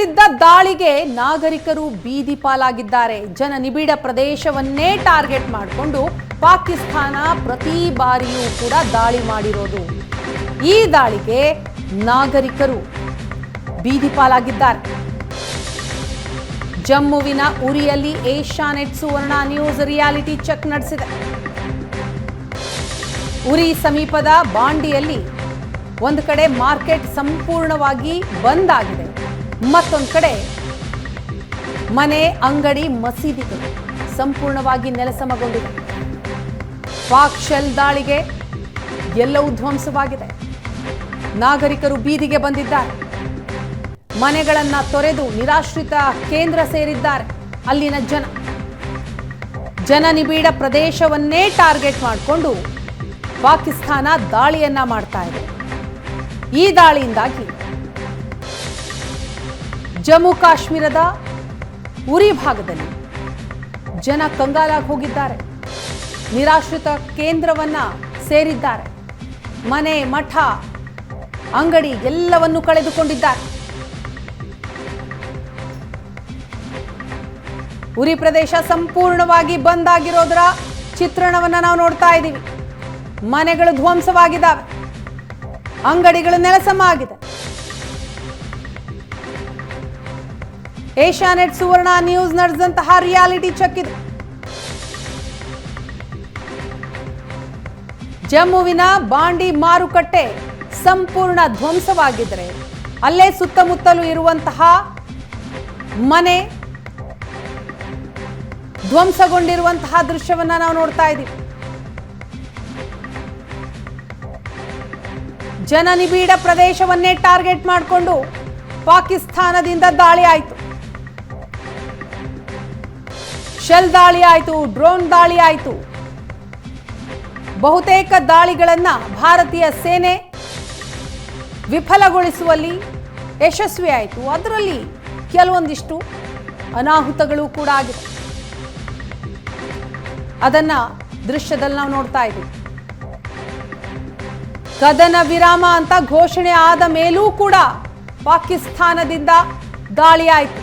ನಡೆಸಿದ್ದ ದಾಳಿಗೆ ನಾಗರಿಕರು ಬೀದಿ ಪಾಲಾಗಿದ್ದಾರೆ. ಜನ ನಿಬಿಡ ಪ್ರದೇಶವನ್ನೇ ಟಾರ್ಗೆಟ್ ಮಾಡಿಕೊಂಡು ಪಾಕಿಸ್ತಾನ ಪ್ರತಿ ಬಾರಿಯೂ ಕೂಡ ದಾಳಿ ಮಾಡಿರೋದು. ಈ ದಾಳಿಗೆ ನಾಗರಿಕರು ಬೀದಿ ಪಾಲಾಗಿದ್ದಾರೆ. ಜಮ್ಮುವಿನ ಉರಿಯಲ್ಲಿ Asianet Suvarna news reality check ನಡೆಸಿದೆ. ಉರಿ ಸಮೀಪದ ಬಾಂಡಿಯಲ್ಲಿ ಒಂದು ಕಡೆ ಮಾರ್ಕೆಟ್ ಸಂಪೂರ್ಣವಾಗಿ ಬಂದ್ ಆಗಿದೆ. ಮತ್ತೊಂದು ಕಡೆ, ಮನೆ, ಅಂಗಡಿ ಮಸೀದಿಗಳು ಸಂಪೂರ್ಣವಾಗಿ ನೆಲಸಮಗೊಂಡಿದೆ ಪಾಕ್ ಶೆಲ್ ದಾಳಿಗೆ ಎಲ್ಲವೂ ಧ್ವಂಸವಾಗಿದೆ. ನಾಗರಿಕರು ಬೀದಿಗೆ ಬಂದಿದ್ದಾರೆ. ಮನೆಗಳನ್ನ ತೊರೆದು ನಿರಾಶ್ರಿತ ಕೇಂದ್ರ ಸೇರಿದ್ದಾರೆ ಅಲ್ಲಿನ ಜನ. ಜನನಿಬಿಡ ಪ್ರದೇಶವನ್ನೇ ಟಾರ್ಗೆಟ್ ಮಾಡಿಕೊಂಡು ಪಾಕಿಸ್ತಾನ ದಾಳಿಯನ್ನ ಮಾಡ್ತಾ ಇದೆ. ಈ ದಾಳಿಯಿಂದಾಗಿ ಜಮ್ಮು ಕಾಶ್ಮೀರದ ಉರಿ ಭಾಗದಲ್ಲಿ ಜನ ಕಂಗಾಲಾಗಿ ಹೋಗಿದ್ದಾರೆ. ನಿರಾಶ್ರಿತ ಕೇಂದ್ರವನ್ನ ಸೇರಿದ್ದಾರೆ. ಮನೆ, ಮಠ, ಅಂಗಡಿ ಎಲ್ಲವನ್ನು ಕಳೆದುಕೊಂಡಿದ್ದಾರೆ. ಉರಿ ಪ್ರದೇಶ ಸಂಪೂರ್ಣವಾಗಿ ಬಂದ್ ಆಗಿರೋದ್ರ ಚಿತ್ರಣವನ್ನ ನಾವು ನೋಡ್ತಾ ಇದ್ದೀವಿ. ಮನೆಗಳು ಧ್ವಂಸವಾಗಿದ್ದಾವೆ. ಅಂಗಡಿಗಳು ನೆಲಸಮ ಆಗಿದೆ. ಏಷ್ಯಾನೆಟ್ ಸುವರ್ಣ ನ್ಯೂಸ್ ನಡೆದಂತಹ ರಿಯಾಲಿಟಿ ಚೆಕ್ ಇದು. ಜಮ್ಮುವಿನ ಬಾಂಡಿ ಮಾರುಕಟ್ಟೆ ಸಂಪೂರ್ಣ ಧ್ವಂಸವಾಗಿದ್ದರೆ ಅಲ್ಲೇ ಸುತ್ತಮುತ್ತಲೂ ಇರುವಂತಹ ಮನೆ ಧ್ವಂಸಗೊಂಡಿರುವಂತಹ ದೃಶ್ಯವನ್ನ ನಾವು ನೋಡ್ತಾ ಇದ್ದೀವಿ. ಜನನಿಬಿಡ ಪ್ರದೇಶವನ್ನೇ ಟಾರ್ಗೆಟ್ ಮಾಡಿಕೊಂಡು ಪಾಕಿಸ್ತಾನದಿಂದ ದಾಳಿ ಆಯಿತು. ಶೆಲ್ ದಾಳಿ ಆಯಿತು, ಡ್ರೋನ್ ದಾಳಿ ಆಯಿತು. ಬಹುತೇಕ ದಾಳಿಗಳನ್ನು ಭಾರತೀಯ ಸೇನೆ ವಿಫಲಗೊಳಿಸುವಲ್ಲಿ ಯಶಸ್ವಿ ಆಯಿತು. ಅದರಲ್ಲಿ ಕೆಲವೊಂದಿಷ್ಟು ಅನಾಹುತಗಳು ಕೂಡ ಆಗಿದೆ. ಅದನ್ನ ದೃಶ್ಯದಲ್ಲಿ ನಾವು ನೋಡ್ತಾ ಇದ್ದೀವಿ ಕದನ ವಿರಾಮ ಅಂತ ಘೋಷಣೆ ಆದ ಮೇಲೂ ಕೂಡ ಪಾಕಿಸ್ತಾನದಿಂದ ದಾಳಿ ಆಯಿತು.